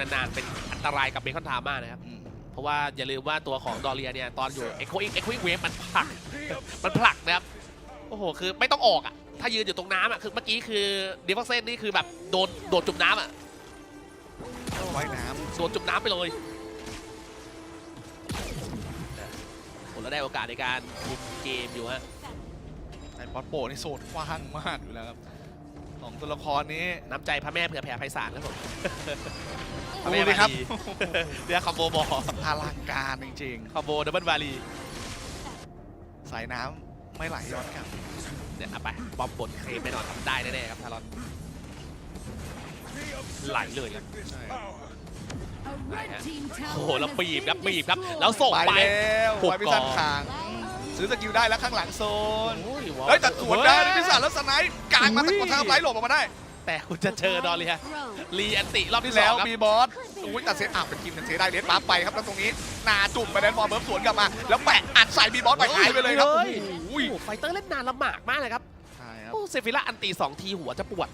นานๆเป็นอันตรายกับเบคอนทามมากนะครับอืมเพราะว่าอย่าลืมว่าตัวของดอเรียเนี่ยตอนอยู่เอ็กโคเอ็กโคเวฟมันผลัก มันผลักนะครับ โอ้โห คือไม่ต้องออกอะ ถ้ายืนอยู่ตรงน้ำอะ คือเมื่อกี้คือดีฟอกเซนนี่คือแบบโดนโดดจุ่มน้ำอะว่ายน้โดนจุ่มน้ำไปเลยผมแล้วได้โอกาสในการคุมเกมอยู่ฮะำไอ้ป๊อตโปนี่โซนกว้างมากอยู่แล้วครับ สองตัวละครนี้น้ำใจพระแม่เผื่อแผ่ไพศาลครับผมดูดิครับเรียกคอมโบบอลอลังการจริงคอมโบดับเบิลวาลีๆ สายน้ำไม่ไหลย้อนกลับ เนี่ยเอาไปบอมบนเคลมแน่นอนทำได้แน่ๆครับทารอนไหลเลยครับใช่โอ้โหแล้วบีบครับบีบครับแล้วส่งไป ไปแล้วหกไว้พิซันต่อขาง ซื้อสกิลได้แล้วข้างหลังโซนโอ้ยว้าวเฮ้ยแต่สวนได้นะพิเฮ้ยซันแล้วสไนป์กลางมาตะกดทางไลท์หลบออกมาได้ แต่คุณจะเจอดอเรียรีอันติรอบที่ที่สอแล้วงครับมีบอสอุ้ยแต่เซตอัพเป็นทีมเป็นเซตได้เลสปั๊บไปครับแล้วตรงนี้นาจุ่มไปแดนฟอร์เบิร์ฟสวนกลับมา แล้วแปะอัดใส่มีบอสไปหายไปเลยครับเฮ้โอ้ยโหโอ้โหไฟเตอร์เล่นนานลำบากมากเลยครับใช่ครับโอ้เซฟิล่าอันตีสองทีหัวจะปวด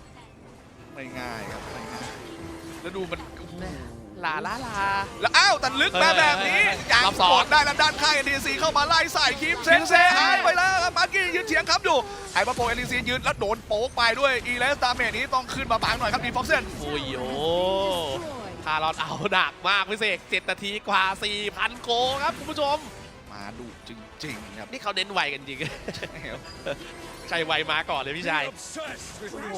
ไม่ง่ายครับไม่ง่ายแล้วดูมันโอ้โห ลาลาลา แล้วอ้าวแต่ลึกมาแบบนี้เฮ้ยยังรอบสอง กดได้แล้วด้านข้างเอ็นดีซีเข้ามาไล่ใส่คิมเซนเซหายไปแล้วครับมาร์กี้ยืนเฉียงครับอยู่ไอ้ปะโปเอ็นดีซียืนแล้วโดนโป๊กไปด้วยอีเลสตาเมจนี้ต้องขึ้นมาบางหน่อยครับดีฟ็อกเซน โอ้ยโอ้คารอนเอาหนักมากพี่เสก7นาทีกว่า 4,000 โกครับคุณผู้ชม มาดุจริงๆครับ นี่เขาเน้นไวกันจริง ใครไวมาก่อนเลยพี่ชายโอ้โห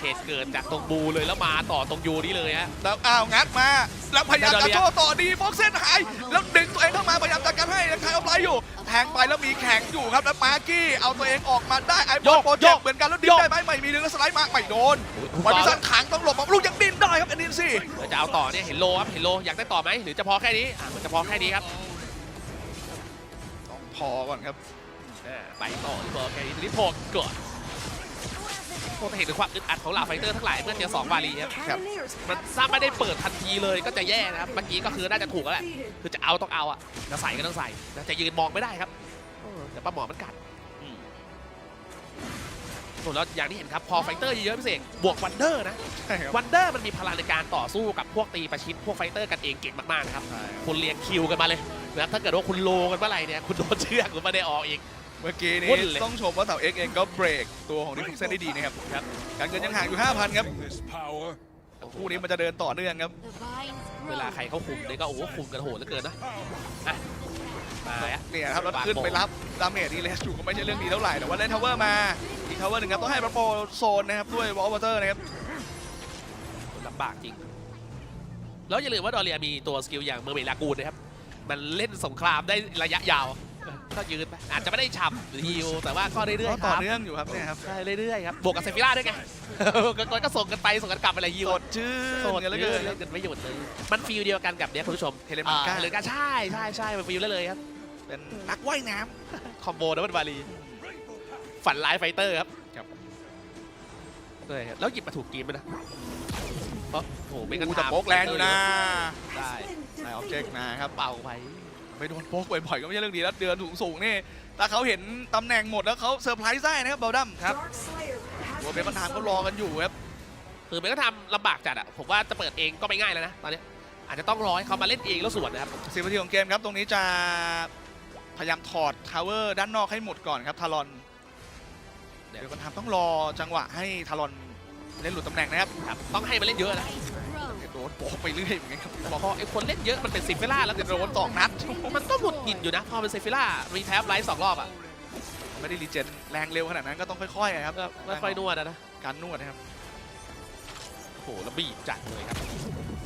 เหตุเกิดจากตรงบูเลยแล้วมาต่อตรงยูนี่เลยฮะแล้วอ้าวงัดมาแล้วพยายามจะโชว์ต่อดีฟ็อกเซนหายแล้วดึงตัวเองเข้ามาพยายามจัดการให้ยังใครเอาไลอยู่ แทงไปแล้วมีแข็งอยู่ครับแล้วมาร์กี้เอาตัวเองออกมาได้ไอ้บอลโยกโปรเจกโยกต์เหมือนกันแล้วดิ้นได้ไหมไม่มีดึงแล้วสไลด์มาไม่โดนวันพิซันขังต้องหลบมาลูกยังดิ้นได้ครับเอ็นดีซีเดี๋ยวจะเอาต่อเนี่ยเห็นโลครับเห็นโลอยากได้ต่อไหมหรือจะพอแค่นี้อะมันจะพอแค่นี้ครับต้องพอก่อนครับอ่า ไปต่อที่พอแค่นี้ทีนี้พอก่อนพวกเห็นถึงความอึดอัดของเหล่าไฟเตอร์ทั้งหลายเมื่อเจอสองวาลีครับครับมันถ้าไม่ได้เปิดทันทีเลยก็จะแย่นะครับเมื่อกี้ก็คือน่าจะถูกแล้วแหละคือจะเอาต้องเอาอะจะใส่ก็ต้องใส่แต่จะยืนมองไม่ได้ครับเออเดี๋ยวปลาหมอมันกัดส่วนแล้วอย่างที่เห็นครับพอไฟเตอร์เยอะๆพี่เสกบวกวันเดอร์นะใช่ครับวันเดอร์มันมีพลังในการต่อสู้กับพวกตีประชิดพวกไฟเตอร์กันเองเก่งมากๆนะครับใช่คุณเรียงคิวกันมาเลยนะครับถ้าเกิดว่าคุณโลกันเมื่อไหร่เนี่ยคุณโดนเชือกคุณไม่ได้ออกอีก เมื่อกี้นี้วุ่นเลยต้องชมว่าเสาเอ็กเองก็เบรกตัวของดิฟเซนได้ดีนะครับครับการเงินยังห่างอยู่ 5,000 ครับ This power คู่นี้มันจะเดินต่อเนื่องครับ เวลาใครเขาคุมเนี่ยก็โอ้โหคุมกันโหดเหลือเกินนะอะมาอะเนี่ยครับแล้วขึ้นไปรับดาเมจดีเลสอยู่ก็ไม่ใช่เรื่องดีเท่าไหร่แต่ว่าเล่นทาวเวอร์มาอีกทาวเวอร์หนึ่งครับต้องให้ประโปโซนนะครับด้วยวอลเวอร์นะครับลำบากจริง แล้วอย่าลืมว่าดอเรียมีตัวสกิลอย่างเมอร์เมดลากูนนะครับมันเล่นสงครามได้ระยะยาว ก็ยืนไปอาจจะไม่ได้ฉ่ำหรือฮิวแต่ว่าก็เรื่อยก็ๆคต่อรับเนื่องอยู่ครับเนี่ยครับใช่เรื่อยๆครับบวกกับเซฟิล่าด้วยไง ก็ก็ส่งกันไปส่งกันกลับอะไรฮิว สดชื่โสนดกันเหลยเยเกิอะนเล่นกันไม่หยุดเลย มันฟีลเดียวกันกับเนี้ยคุณผู้ชมเฮเลมันก้า อ่เฮเลนกาใช่ใช่ใช่มันฟีลได้เลยครับ เป็นนักว่ายน้คอมโบดับเบิลบาลี ฝันร้ายไฟเตอร์ครับครับเลยครับแล้วหยิบมาถูกเกมไปนะเพราะโอ้โหำไม่กันกูแต่ทำโป๊กแรงอยู่นะได้นายออบเจกต์นะครับ เป่าไป ไปโดนโป๊กบ่อยๆก็ไม่ใช่เรื่องดีแล้วเดือนสูงสูงๆนี่ถ้าเขาเห็นตำแหน่งหมดแล้วเขาเซอร์ไพรส์ได้นะครับเบลดัมครับตัวเป็นปัญหาเขารอกันอยู่ครับคือมันก็ทำลำบากจัดอะผมว่าจะเปิดเองก็ไม่ง่ายแล้วนะตอนเนี้ยอาจจะต้องรอให้เขามาเล่นเองแล้วสวนนะครับสิบนาทีของเกมครับตรงนี้จะพยายามถอดทาวเวอร์ด้านนอกให้หมดก่อนครับทารอนเดี๋ยวกันทำต้องรอจังหวะให้ทารอนเล่นหลุดตำแหน่งนะครับครับต้องให้มาเล่นเยอะนะเดี๋ยว โดนโป๊กไปเรื่อยเหมือนกันครับพอไอ้คนเล่นเยอะมันเป็นซิฟิล่าแล้วจะโดนสองนัดมันก็หมุดหงิดอยู่นะพอเป็นเซฟิล่ารีแทบไลฟ์สองรอบอะไม่ได้รีเจนแรงเร็วขนาดนั้นก็ต้องค่อยๆครับก็ไม่ค่อยนวดอะนะการนวดนะครับโอ้โหแล้วบีบจัดเลยครับ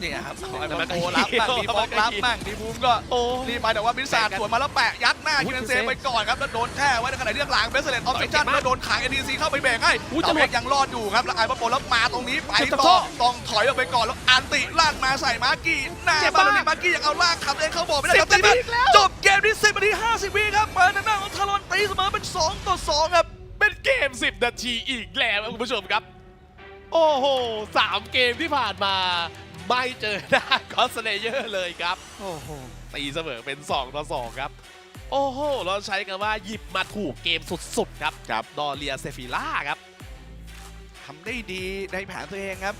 เนี่ยครับขอให้แต่มัมานโกรับบ้างก็ดีฟอกก็รับบ้างดีบูมก็โอ้รีบไปแต่ว่าบิสซาร์ดแบ่งกันสวนมาแล้วแปะยัดหน้าอุ๊คิยเนเซคิวเซไปก่อนครับแล้วโดนแช่ไว้ในขณะที่ข้างหลังเบสเลตออฟต่ฟิอยชั่นเก่งมากแล้วโดนขายเอ็นดีซีเข้าไปเบรกให้อุ๊ยแต่จะหมเบดกยังรอดอยู่ครับแล้วไอ้ปะโปแล้วมาตรงนี้ไปเจ็บต่อจะโทษต้องถอยออกไปก่อนแล้วอันติลากมาใส่มาร์กี้หน้าเจ็บบ้านมากนี้มาร์กี้ยังเอาลากขับเองเข้าบอกไม่ได้ครับสิบนาทีตีอีกแล้วจบเกมที่10นาที50วิครับเปิดหน้าของทารอนตีเสมอเป็น 2 ต่อ 2 ครับเป็นเกม 10 นาทีอีกแล้วครับคุณผู้ชมครับ โอ้โหสามเกมที่ผ่านมา ไม่เจอหน้าคอสเลเยอร์เลยครับ โอ้โหตีเสมอเป็น 2 ต่อ 2 ครับ โอ้โห เราใช้กันว่าหยิบมาถูกเกมสุดๆ ครับครับ ดอเรียเซฟิล่าครับ ทำได้ดีในแผนตัวเองครับ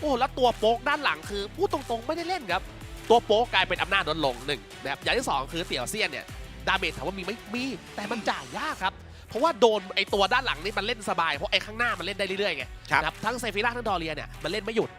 โอ้แล้วตัวโป๊กด้านหลังคือพูดตรงๆไม่ได้เล่นครับ ตัวโป๊กกลายเป็นอำนาจลดลงหนึ่งนะครับอย่างที่สองคือเตี่ยวเซียนเนี่ย ดาเมจถามว่ามีไหมมี แต่มันจ่ายยากครับ เพราะว่าโดนไอตัวด้านหลังนี่มันเล่นสบายเพราะไอข้างหน้ามันเล่นได้เรื่อยๆไงครับนะครับทั้งเซฟิล่าทั้งดอเรียเนี่ยมันเล่นไม่หยุด